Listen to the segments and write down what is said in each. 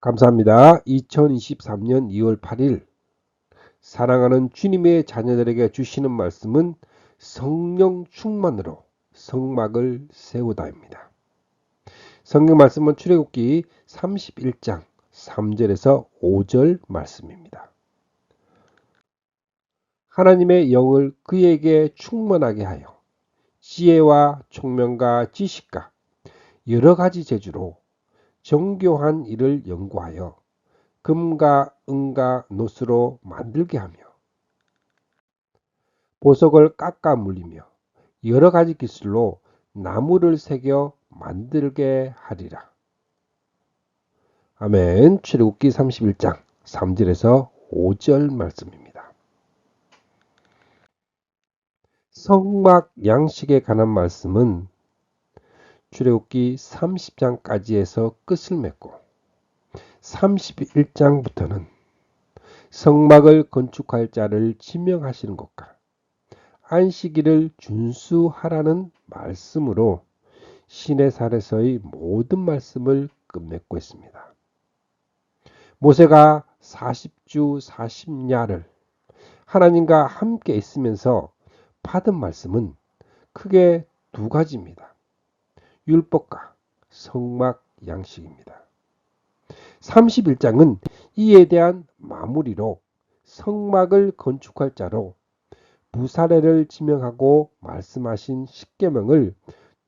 감사합니다. 2023년 2월 8일 사랑하는 주님의 자녀들에게 주시는 말씀은 성령 충만으로 성막을 세우다입니다. 성경 말씀은 출애굽기 31장 3절에서 5절 말씀입니다. 하나님의 영을 그에게 충만하게 하여 지혜와 총명과 지식과 여러 가지 재주로 정교한 일을 연구하여 금과 은과 노스로 만들게 하며 보석을 깎아 물리며 여러 가지 기술로 나무를 새겨 만들게 하리라. 아멘. 출애굽기 31장 3절에서 5절 말씀입니다. 성막 양식에 관한 말씀은 출애굽기 30장까지 해서 끝을 맺고 31장부터는 성막을 건축할 자를 지명하시는 것과 안식일을 준수하라는 말씀으로 시내살에서의 모든 말씀을 끝맺고 있습니다. 모세가 40주 40야를 하나님과 함께 있으면서 받은 말씀은 크게 두 가지입니다. 율법과 성막 양식입니다. 31장은 이에 대한 마무리로 성막을 건축할 자로 부사례를 지명하고 말씀하신 십계명을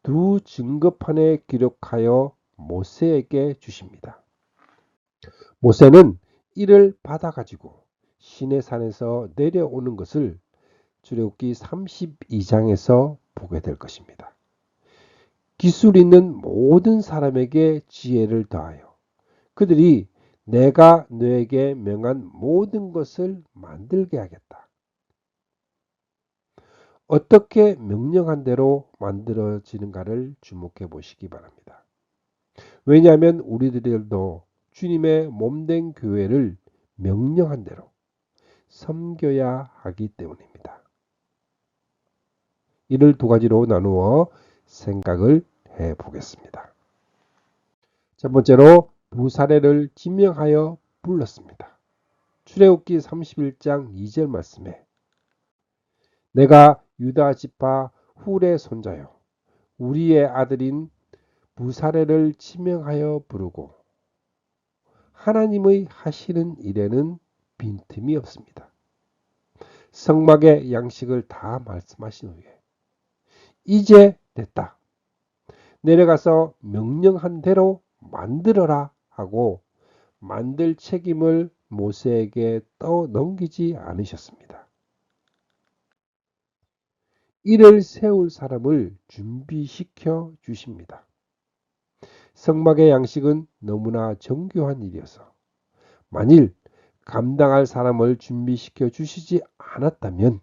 두 증거판에 기록하여 모세에게 주십니다. 모세는 이를 받아가지고 시내산에서 내려오는 것을 출애굽기 32장에서 보게 될 것입니다. 기술 있는 모든 사람에게 지혜를 더하여 그들이 내가 너에게 명한 모든 것을 만들게 하겠다. 어떻게 명령한 대로 만들어지는가를 주목해 보시기 바랍니다. 왜냐하면 우리들도 주님의 몸된 교회를 명령한 대로 섬겨야 하기 때문입니다. 이를 두 가지로 나누어 생각을 해 보겠습니다. 첫 번째로 두 사례를 지명하여 불렀습니다. 출애굽기 31장 2절 말씀에 내가 유다 지파 훌의 손자요 우리의 아들인 부사레를 지명하여 부르고 하나님의 하시는 일에는 빈틈이 없습니다. 성막의 양식을 다 말씀하신 후에 이제 됐다. 내려가서 명령한 대로 만들어라 하고 만들 책임을 모세에게 떠넘기지 않으셨습니다. 이를 세울 사람을 준비시켜 주십니다. 성막의 양식은 너무나 정교한 일이어서 만일 감당할 사람을 준비시켜 주시지 않았다면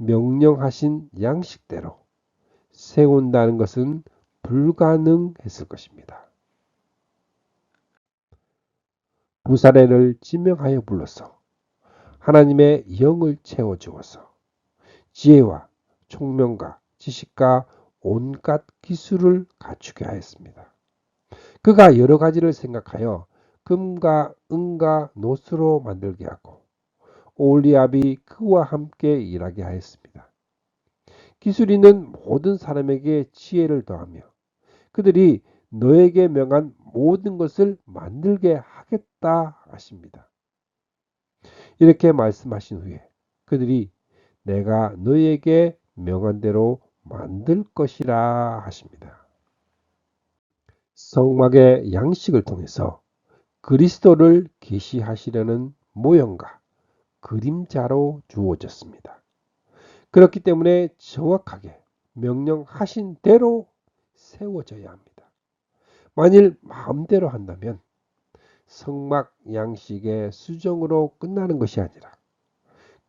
명령하신 양식대로 세운다는 것은 불가능했을 것입니다. 부사례를 지명하여 불러서 하나님의 영을 채워 주어서 지혜와 총명과 지식과 온갖 기술을 갖추게 하였습니다. 그가 여러 가지를 생각하여 금과 은과 노스로 만들게 하고 올리압이 그와 함께 일하게 하였습니다. 기술 있는 모든 사람에게 지혜를 더하며 그들이 너에게 명한 모든 것을 만들게 하겠다 하십니다. 이렇게 말씀하신 후에 그들이 내가 너에게 명한 대로 만들 것이라 하십니다. 성막의 양식을 통해서 그리스도를 계시하시려는 모형과 그림자로 주어졌습니다. 그렇기 때문에 정확하게 명령하신 대로 세워져야 합니다. 만일 마음대로 한다면 성막 양식의 수정으로 끝나는 것이 아니라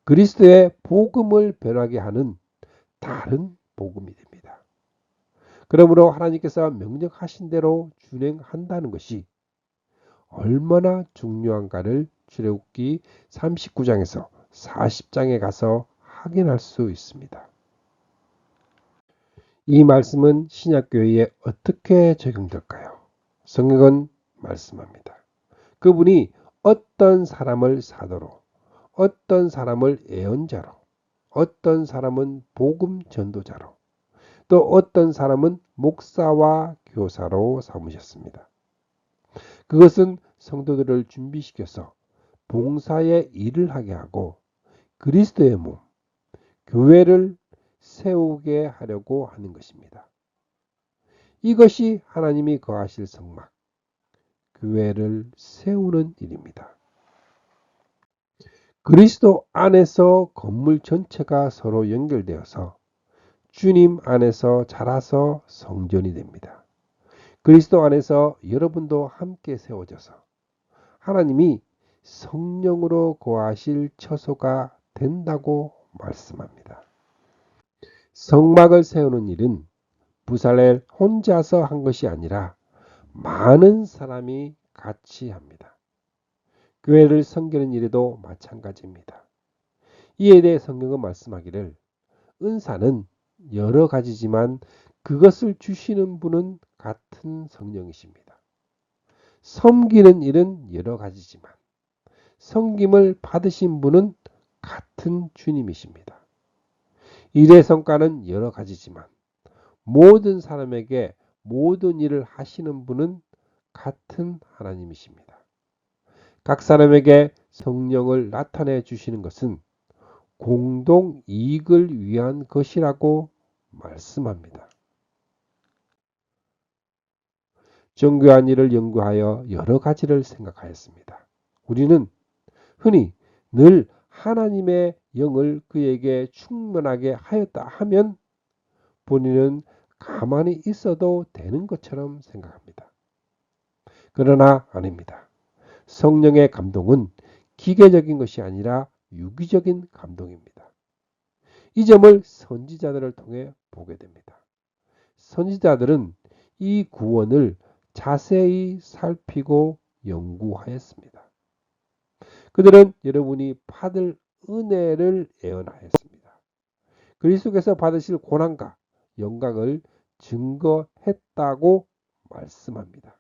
그리스도의 복음을 변하게 하는 다른 복음이 됩니다. 그러므로 하나님께서 명령하신 대로 준행한다는 것이 얼마나 중요한가를 출애굽기 39장에서 40장에 가서 확인할 수 있습니다. 이 말씀은 신약교회에 어떻게 적용될까요? 성경은 말씀합니다. 그분이 어떤 사람을 사도로, 어떤 사람을 예언자로, 어떤 사람은 복음 전도자로, 또 어떤 사람은 목사와 교사로 삼으셨습니다. 그것은 성도들을 준비시켜서 봉사의 일을 하게 하고 그리스도의 몸, 교회를 세우게 하려고 하는 것입니다. 이것이 하나님이 거하실 성막, 교회를 세우는 일입니다. 그리스도 안에서 건물 전체가 서로 연결되어서 주님 안에서 자라서 성전이 됩니다. 그리스도 안에서 여러분도 함께 세워져서 하나님이 성령으로 거하실 처소가 된다고 말씀합니다. 성막을 세우는 일은 부살렐 혼자서 한 것이 아니라 많은 사람이 같이 합니다. 교회를 섬기는 일에도 마찬가지입니다. 이에 대해 성경은 말씀하기를 은사는 여러 가지지만 그것을 주시는 분은 같은 성령이십니다. 섬기는 일은 여러 가지지만 섬김을 받으신 분은 같은 주님이십니다. 일의 성과는 여러 가지지만 모든 사람에게 모든 일을 하시는 분은 같은 하나님이십니다. 각 사람에게 성령을 나타내 주시는 것은 공동 이익을 위한 것이라고 말씀합니다. 정교한 일을 연구하여 여러 가지를 생각하였습니다. 우리는 흔히 늘 하나님의 영을 그에게 충만하게 하였다 하면 본인은 가만히 있어도 되는 것처럼 생각합니다. 그러나 아닙니다. 성령의 감동은 기계적인 것이 아니라 유기적인 감동입니다. 이 점을 선지자들을 통해 보게 됩니다. 선지자들은 이 구원을 자세히 살피고 연구하였습니다. 그들은 여러분이 받을 은혜를 예언하였습니다. 그리스도께서 받으실 고난과 영광을 증거했다고 말씀합니다.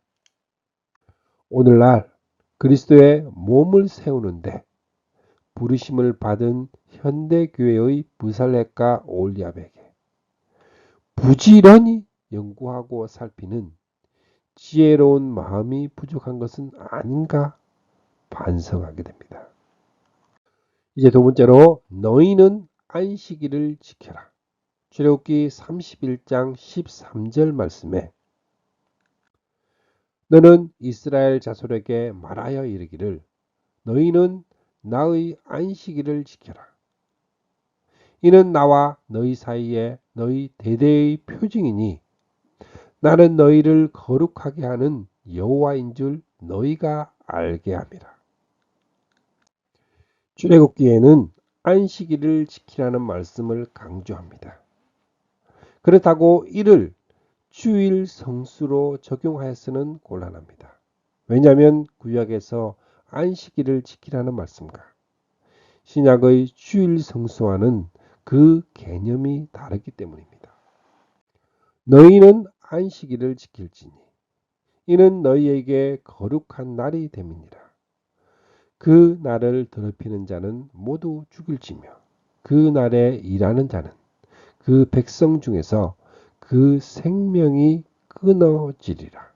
오늘날 그리스도의 몸을 세우는데 부르심을 받은 현대교회의 무살렉과 올리압에게 부지런히 연구하고 살피는 지혜로운 마음이 부족한 것은 아닌가 반성하게 됩니다. 이제 두 번째로 너희는 안식일을 지켜라. 출애굽기 31장 13절 말씀에 너는 이스라엘 자손에게 말하여 이르기를 너희는 나의 안식일을 지켜라. 이는 나와 너희 사이에 너희 대대의 표징이니 나는 너희를 거룩하게 하는 여호와인 줄 너희가 알게 함이라. 출애굽기에는 안식일을 지키라는 말씀을 강조합니다. 그렇다고 이를 주일 성수로 적용하여서는 곤란합니다. 왜냐하면 구약에서 안식일을 지키라는 말씀과 신약의 주일 성수와는 그 개념이 다르기 때문입니다. 너희는 안식일을 지킬지니 이는 너희에게 거룩한 날이 됨이니라. 그 날을 더럽히는 자는 모두 죽일지며 그 날에 일하는 자는 그 백성 중에서 그 생명이 끊어지리라.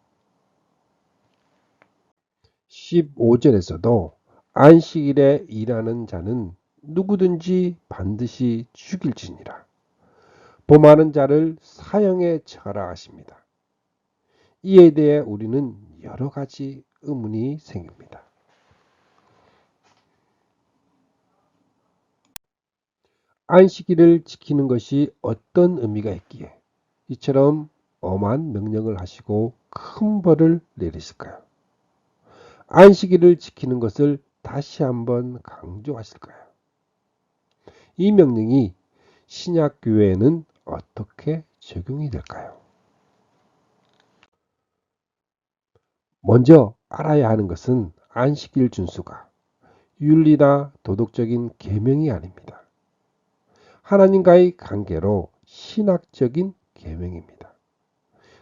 15절에서도 안식일에 일하는 자는 누구든지 반드시 죽일지니라. 범하는 자를 사형에 처하라 하십니다. 이에 대해 우리는 여러 가지 의문이 생깁니다. 안식일을 지키는 것이 어떤 의미가 있기에 이처럼 엄한 명령을 하시고 큰 벌을 내리실까요? 안식일을 지키는 것을 다시 한번 강조하실까요? 이 명령이 신약 교회에는 어떻게 적용이 될까요? 먼저 알아야 하는 것은 안식일 준수가 윤리나 도덕적인 계명이 아닙니다. 하나님과의 관계로 신학적인 계명입니다.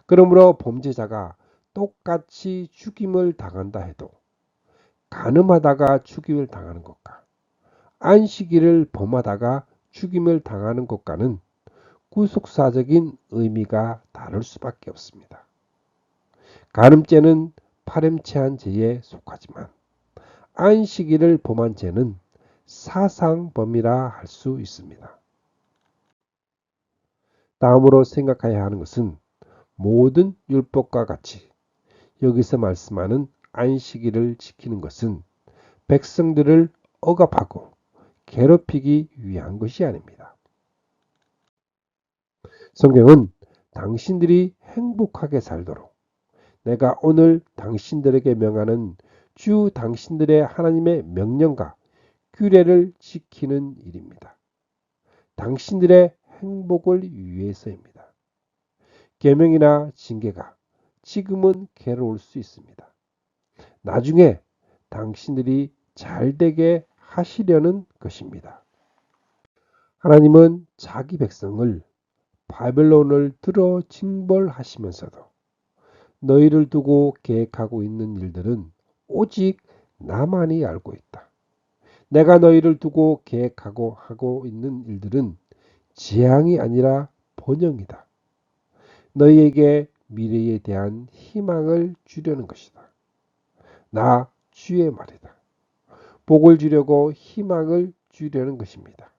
그러므로 범죄자가 똑같이 죽임을 당한다 해도 가늠하다가 죽임을 당하는 것과 안식일을 범하다가 죽임을 당하는 것과는 구속사적인 의미가 다를 수밖에 없습니다. 간음죄는 파렴치한 죄에 속하지만 안식일을 범한 죄는 사상범이라 할 수 있습니다. 다음으로 생각해야 하는 것은 모든 율법과 같이 여기서 말씀하는 안식일을 지키는 것은 백성들을 억압하고 괴롭히기 위한 것이 아닙니다. 성경은 당신들이 행복하게 살도록 내가 오늘 당신들에게 명하는 주 당신들의 하나님의 명령과 규례를 지키는 일입니다. 당신들의 행복을 위해서입니다. 계명이나 징계가 지금은 괴로울 수 있습니다. 나중에 당신들이 잘 되게 하시려는 것입니다. 하나님은 자기 백성을 바벨론을 들어 징벌하시면서도 너희를 두고 계획하고 있는 일들은 오직 나만이 알고 있다. 내가 너희를 두고 계획하고 하고 있는 일들은 재앙이 아니라 번영이다. 너희에게 미래에 대한 희망을 주려는 것이다. 나 주의 말이다. 복을 주려고 희망을 주려는 것입니다.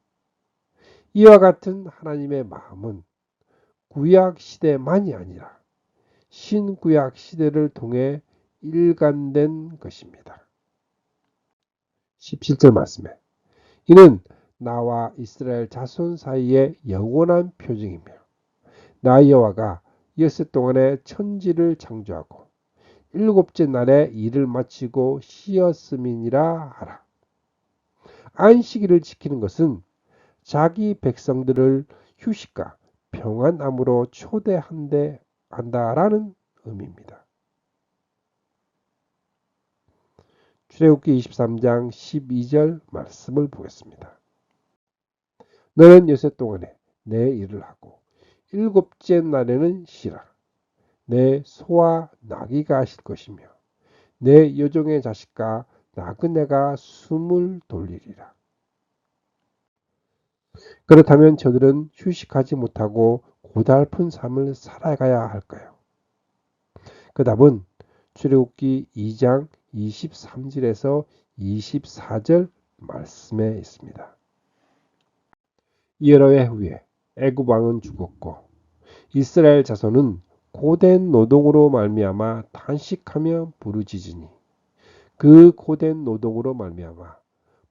이와 같은 하나님의 마음은 구약 시대만이 아니라 신구약 시대를 통해 일관된 것입니다. 17절 말씀에 이는 나와 이스라엘 자손 사이의 영원한 표징이며 나 여호와가 여섯 동안의 천지를 창조하고 일곱째 날에 일을 마치고 쉬었음이니라 하라. 안식일을 지키는 것은 자기 백성들을 휴식과 평안함으로 초대한대 한다라는 의미입니다. 출애굽기 23장 12절 말씀을 보겠습니다. 너는 여섯 동안에 내 일을 하고 일곱째 날에는 쉬라. 내 소와 나귀가 하실 것이며 내 여종의 자식과 나그네가 숨을 돌리리라. 그렇다면 저들은 휴식하지 못하고 고달픈 삶을 살아가야 할까요? 그 답은 출애굽기 2장 23절에서 24절 말씀에 있습니다. 여러 해 후에 애굽 왕은 죽었고 이스라엘 자손은 고된 노동으로 말미암아 탄식하며 부르짖으니 그 고된 노동으로 말미암아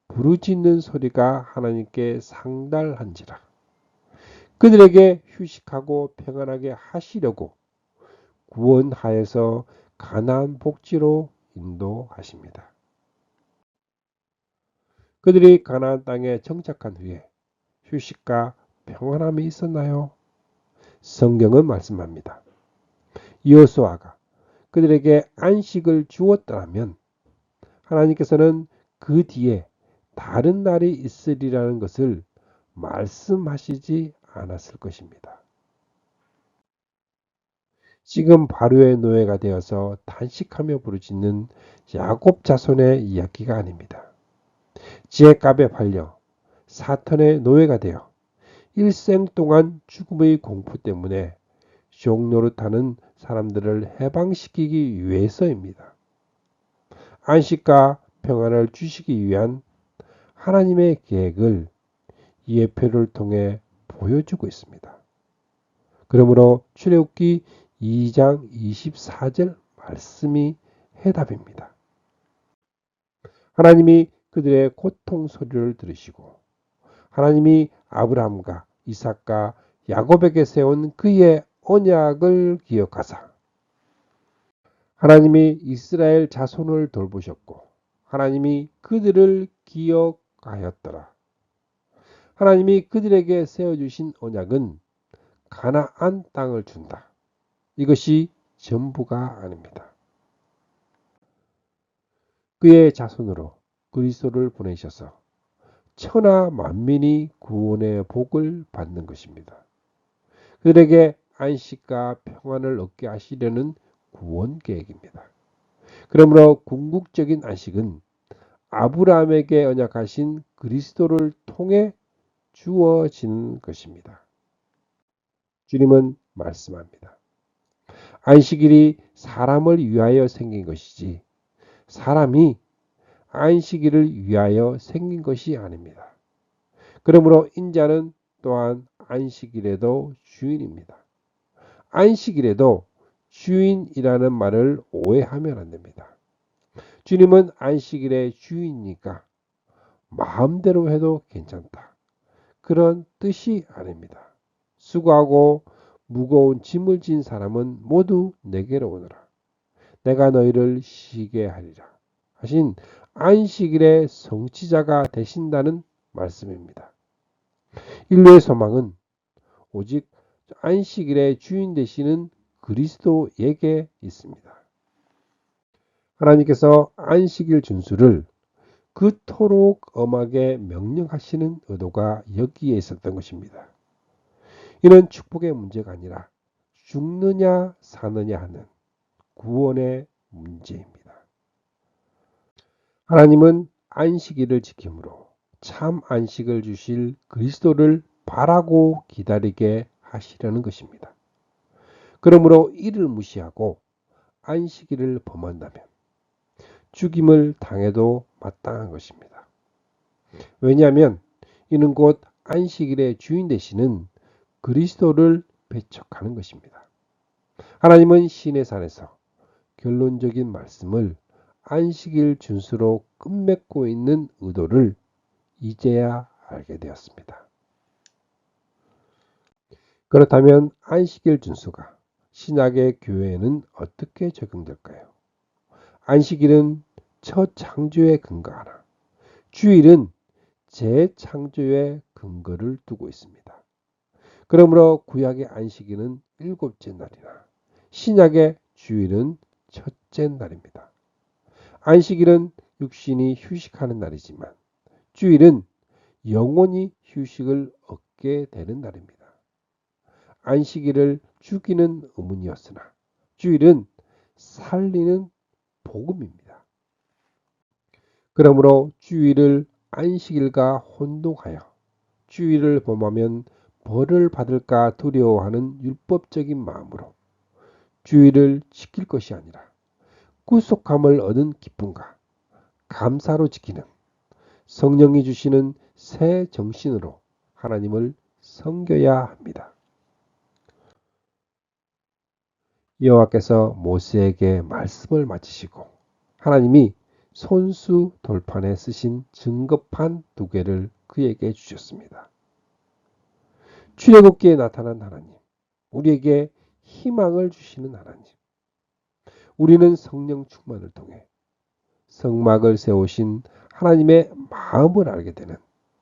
부르짖는 소리가 하나님께 상달한지라 그들에게 휴식하고 평안하게 하시려고 구원하여서 가나안 복지로 인도하십니다. 그들이 가나안 땅에 정착한 후에 휴식과 평안함이 있었나요? 성경은 말씀합니다. 여호수아가 그들에게 안식을 주었더라면 하나님께서는 그 뒤에 다른 날이 있으리라는 것을 말씀하시지 않았을 것입니다. 지금 바로의 노예가 되어서 단식하며 부르짖는 야곱 자손의 이야기가 아닙니다. 지혜값에 팔려 사탄의 노예가 되어 일생 동안 죽음의 공포 때문에 종노릇하는 사람들을 해방시키기 위해서입니다. 안식과 평안을 주시기 위한 하나님의 계획을 예표를 통해 보여주고 있습니다. 그러므로 출애굽기 2장 24절 말씀이 해답입니다. 하나님이 그들의 고통 소리를 들으시고 하나님이 아브라함과 이삭과 야곱에게 세운 그의 언약을 기억하사 하나님이 이스라엘 자손을 돌보셨고 하나님이 그들을 기억하였더라. 하나님이 그들에게 세워주신 언약은 가나안 땅을 준다. 이것이 전부가 아닙니다. 그의 자손으로 그리스도를 보내셔서 천하 만민이 구원의 복을 받는 것입니다. 그들에게 안식과 평안을 얻게 하시려는 구원 계획입니다. 그러므로 궁극적인 안식은 아브라함에게 언약하신 그리스도를 통해 주어지는 것입니다. 주님은 말씀합니다. 안식일이 사람을 위하여 생긴 것이지 사람이 안식일을 위하여 생긴 것이 아닙니다. 그러므로 인자는 또한 안식일에도 주인입니다. 안식일에도 주인이라는 말을 오해하면 안 됩니다. 주님은 안식일의 주인이니까 마음대로 해도 괜찮다. 그런 뜻이 아닙니다. 수고하고 무거운 짐을 진 사람은 모두 내게로 오너라. 내가 너희를 쉬게 하리라. 하신 안식일의 성취자가 되신다는 말씀입니다. 인류의 소망은 오직 안식일의 주인 되시는 그리스도에게 있습니다. 하나님께서 안식일 준수를 그토록 엄하게 명령하시는 의도가 여기에 있었던 것입니다. 이는 축복의 문제가 아니라 죽느냐 사느냐 하는 구원의 문제입니다. 하나님은 안식일을 지킴으로 참 안식을 주실 그리스도를 바라고 기다리게 하시려는 것입니다. 그러므로 이를 무시하고 안식일을 범한다면 죽임을 당해도 마땅한 것입니다. 왜냐하면 이는 곧 안식일의 주인 되시는 그리스도를 배척하는 것입니다. 하나님은 신의 산에서 결론적인 말씀을 안식일 준수로 끝맺고 있는 의도를 이제야 알게 되었습니다. 그렇다면 안식일 준수가 신약의 교회에는 어떻게 적용될까요? 안식일은 첫 창조에 근거하나 주일은 재창조의 근거를 두고 있습니다. 그러므로 구약의 안식일은 일곱째 날이나 신약의 주일은 첫째 날입니다. 안식일은 육신이 휴식하는 날이지만 주일은 영원히 휴식을 얻게 되는 날입니다. 안식일을 죽이는 의문이었으나 주일은 살리는 복음입니다. 그러므로 주일을 안식일과 혼동하여 주일을 범하면 벌을 받을까 두려워하는 율법적인 마음으로 주일을 지킬 것이 아니라 구속함을 얻은 기쁨과 감사로 지키는 성령이 주시는 새 정신으로 하나님을 섬겨야 합니다. 여호와께서 모세에게 말씀을 마치시고 하나님이 손수 돌판에 쓰신 증거판 두 개를 그에게 주셨습니다. 출애굽기에 나타난 하나님, 우리에게 희망을 주시는 하나님. 우리는 성령 충만을 통해 성막을 세우신 하나님의 마음을 알게 되는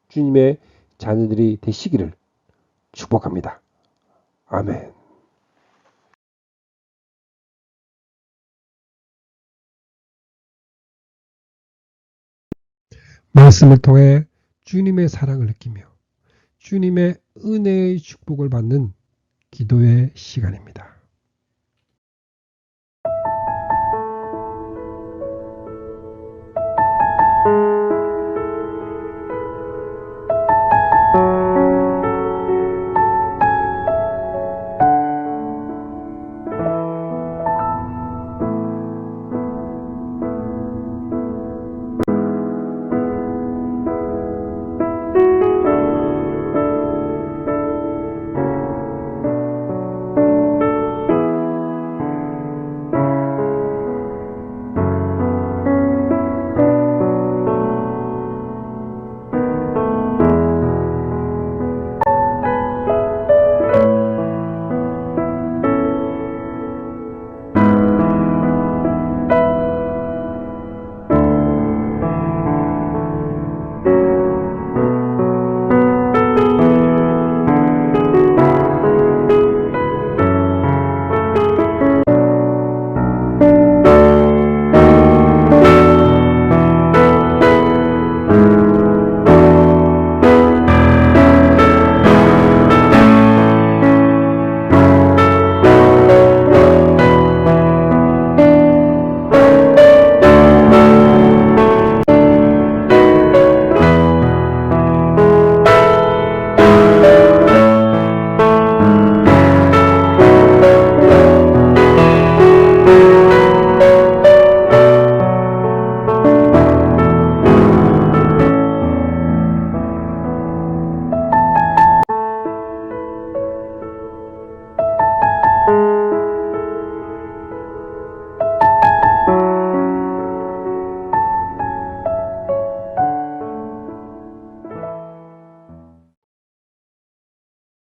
주님의 자녀들이 되시기를 축복합니다. 아멘. 말씀을 통해 주님의 사랑을 느끼며 주님의 은혜의 축복을 받는 기도의 시간입니다.